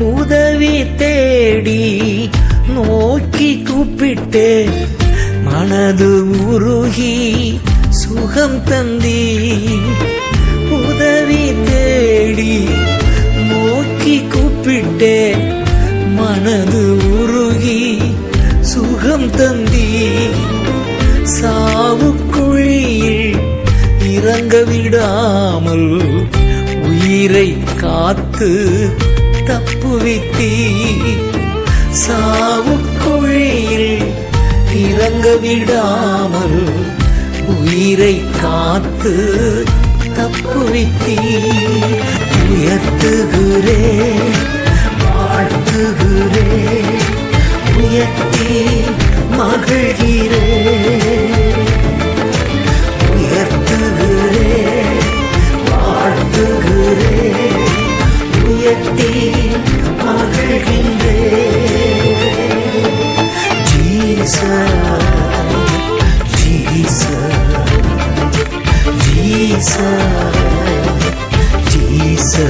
உதவி தேடி நோக்கி கூப்பிட்டு மனது உருகி சுகம் தந்தி. உதவி தேடி நோக்கி கூப்பிட்டு மனது உருகி சுகம் தந்தி. சாவுக்குழியில் இறங்க விடாமல் உயிரை காத்து தப்புவித்தீ சாவுக்குழியில் இறங்க விடாமல் உயிரை காத்து தப்புவித்தீ உயர்த்துகிறே வாழ்த்துகிறே. உயர்த்தி மகிழ்கிறேன் உயர்த்தி மகிழ்கின்றே. ஜீசா ஜீசா ஜீசா ஜீசா